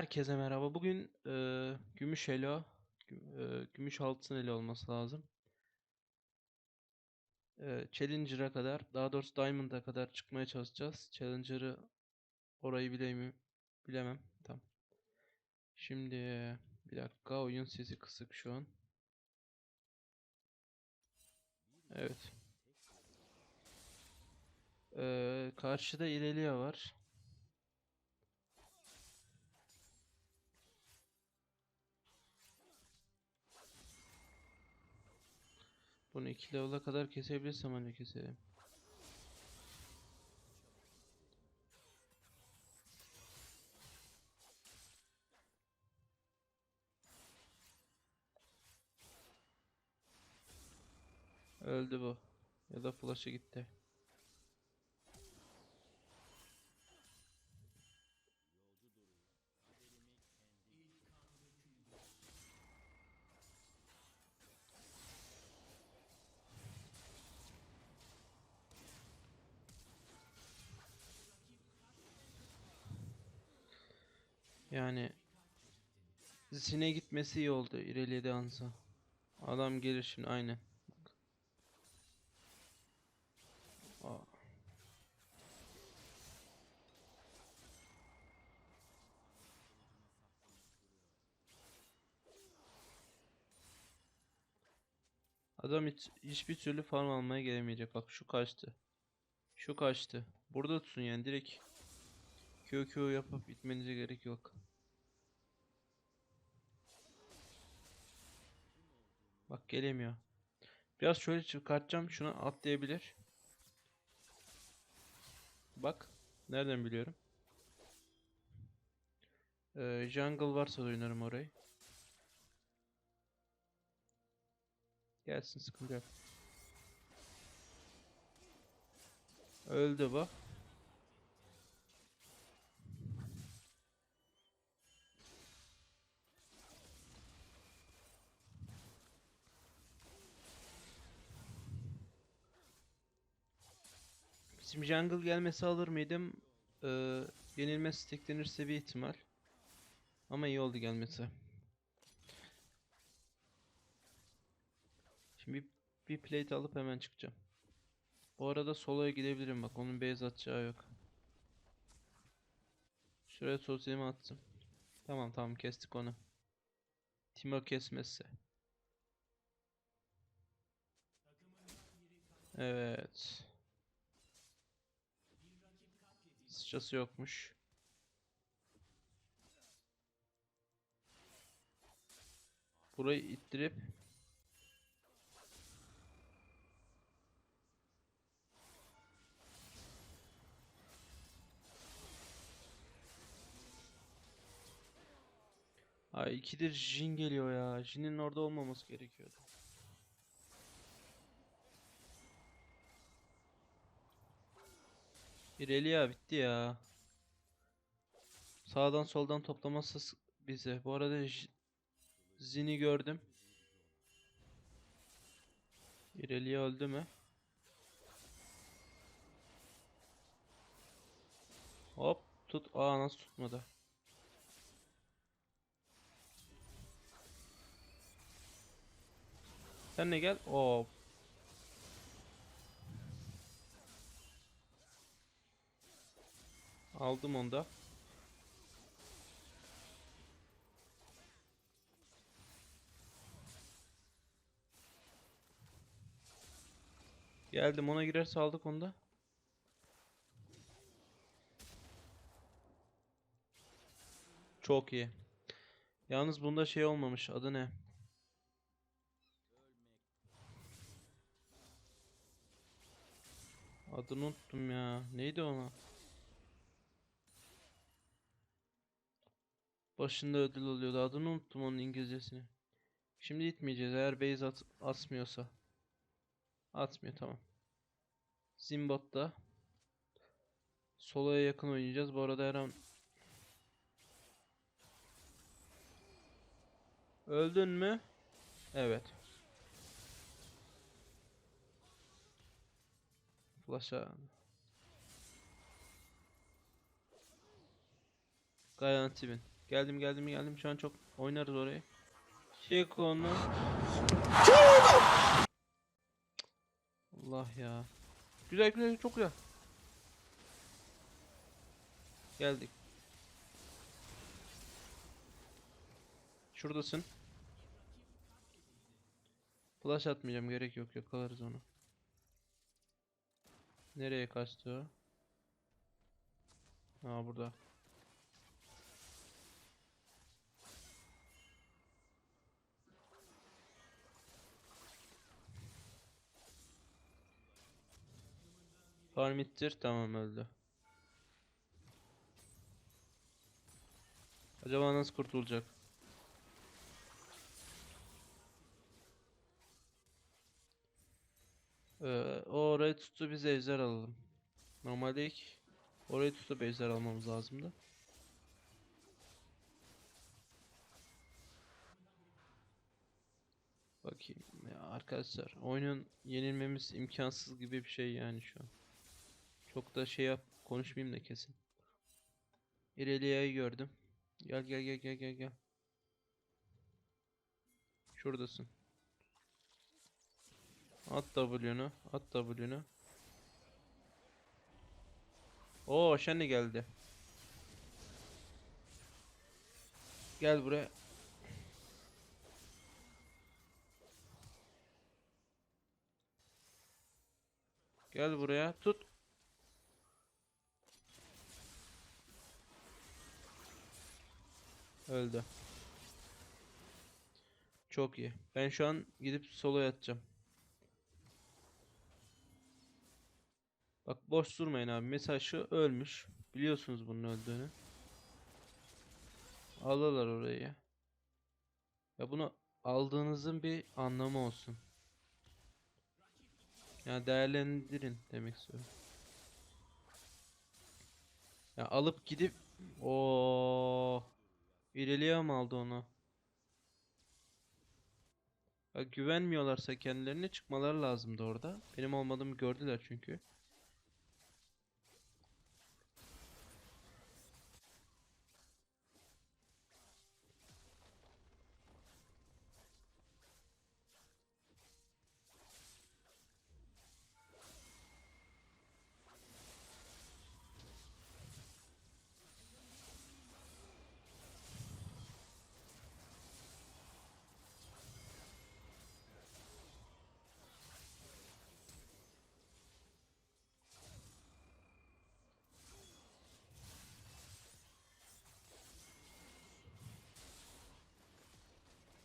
Herkese merhaba. Bugün e, gümüş elo, gü- gümüş altın elo olması lazım. E, Challenger'a kadar, daha doğrusu Diamond'a kadar çıkmaya çalışacağız. Challenger'ı orayı bileyim, bilemem. Tamam. Şimdi bir dakika, oyun sesi kısık şu an. Evet. E, karşıda Irelia var. Bunu 2 level'a kadar kesebilirsem hani keselim. Öldü bu. Ya da flash'ı gitti. Yani Zine gitmesi iyi oldu ilerledi ansa. Adam gelir şimdi. Aa. Adam hiç, hiçbir türlü farm almaya gelemeyecek. Bak şu kaçtı. Şu kaçtı. Burada tutun yani direkt QQ yapıp bitmenize gerek yok. Gelemiyor. Biraz şöyle çıkartacağım. Şuna atlayabilir. Bak. Nereden biliyorum? Ee, jungle varsa oynarım orayı. Gelsin sıkıntı yok. Öldü bu. Bizim jungle gelmesi alır mıydım? Ee, yenilmez steklenirse bir ihtimal. Ama iyi oldu gelmesi. Şimdi bir, bir plate alıp hemen çıkacağım. Bu arada solo'ya gidebilirim bak onun base atacağı yok. Şuraya sosyalimi attım. Tamam tamam kestik onu. Timo kesmezse. Evet. Sıçrası yokmuş. Burayı ittirip Ay ikidir Jin geliyor ya. Jin'in orada olmaması gerekiyordu. İrelia bitti ya. Sağdan soldan toplaması s- bize. Bu arada Jin'i gördüm. İrelia öldü mü? Hop tut. Aa nasıl tutmadı? Sen de gel. Hop. Aldım onu da. Geldim ona girerse aldık onu da. Çok iyi. Yalnız bunda şey olmamış. Adı ne? Adını unuttum ya. Neydi ona? Başında ödül oluyordu. Adını unuttum onun İngilizcesini. Şimdi gitmeyeceğiz eğer base at atmıyorsa. Atmıyor tamam. Zimbot'ta Solo'ya yakın oynayacağız. Bu arada her an Öldün mü? Evet. Flash'a Garanti bin. Geldim geldim geldim. Şu an çok oynarız orayı. Çek onu. Allah ya. Güzel güzel çok güzel. Geldik. Şuradasın. Flash atmayacağım gerek yok yakalarız onu. Nereye kaçtı o? Aa burada. Farm ittir tamam öldü. Acaba nasıl kurtulacak? Ee, o orayı tuttu biz ejder alalım. Normalde ilk orayı tutup ejder almamız lazımdı. Bakayım ya arkadaşlar oyunun yenilmemiz imkansız gibi bir şey yani şu an. Çok da şey yap konuşmayayım da kesin. İrelia'yı gördüm. Gel gel gel gel gel gel. Şuradasın. At W'nu, at W'nu. Oo, Shen'le geldi. Gel buraya. Gel buraya. Tut. Öldü. Çok iyi. Ben şu an gidip solo yatacağım. Bak boş durmayın abi. Mesela şu ölmüş. Biliyorsunuz bunun öldüğünü. Alırlar orayı. ya. Bunu aldığınızın bir anlamı olsun. Ya değerlendirin demek istiyorum. Ya alıp gidip o İrelia mı aldı onu? Bak güvenmiyorlarsa kendilerine çıkmaları lazımdı orada. Benim olmadığımı gördüler çünkü.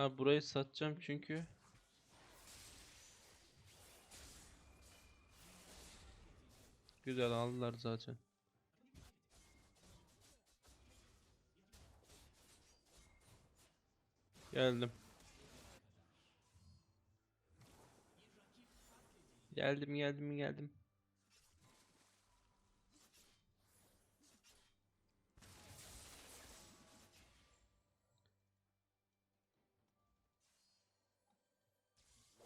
Ha burayı satacağım çünkü Güzel aldılar zaten. Geldim. Geldim geldim geldim.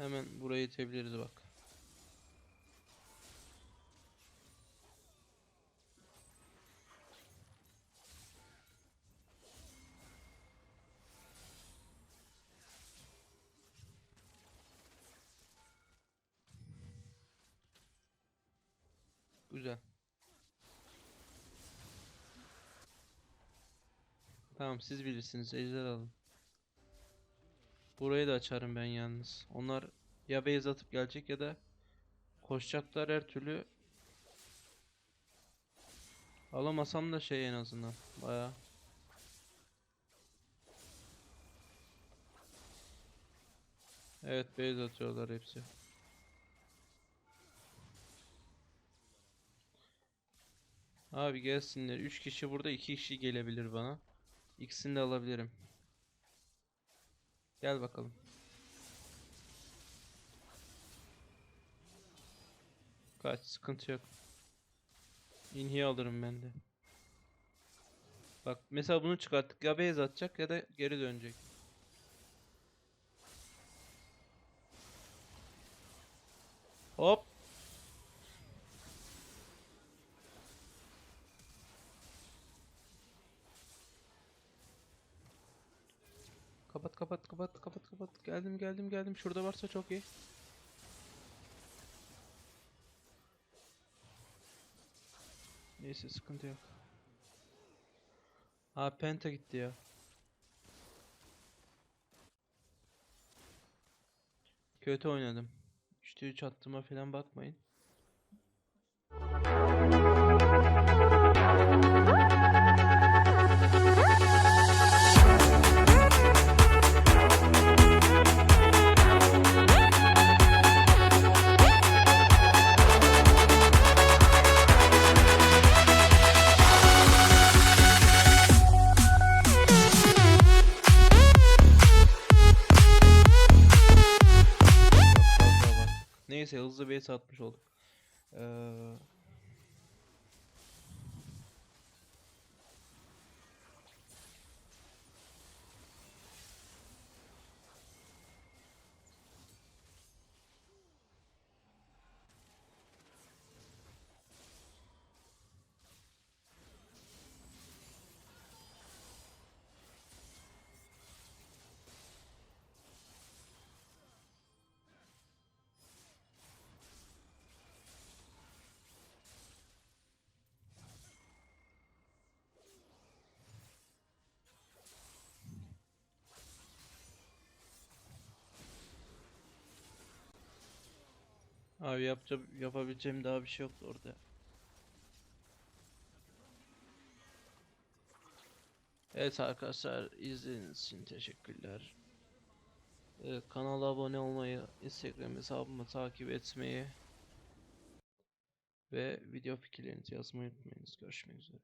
Hemen burayı itebiliriz bak. Güzel. Tamam siz bilirsiniz. Ejder alın. Burayı da açarım ben yalnız. Onlar ya base atıp gelecek ya da koşacaklar her türlü. Alamasam da şey en azından. Baya. Evet base atıyorlar hepsi. Abi gelsinler. 3 kişi burada 2 kişi gelebilir bana. İkisini de alabilirim. Gel bakalım. Kaç sıkıntı yok. İnhiyi alırım ben de. Bak mesela bunu çıkarttık. Ya base atacak ya da geri dönecek. Hop. Kapat kapat kapat kapat. Geldim geldim geldim. Şurada varsa çok iyi. Neyse sıkıntı yok. Aa penta gitti ya. Kötü oynadım. 3'te 3 attığıma falan bakmayın. Hızlı bir atmış olduk. Ee, abi yapacağım, yapabileceğim daha bir şey yoktu orada. Evet arkadaşlar izlediğiniz için teşekkürler. Ee, kanala abone olmayı, Instagram hesabımı takip etmeyi ve video fikirlerinizi yazmayı unutmayınız. Görüşmek üzere.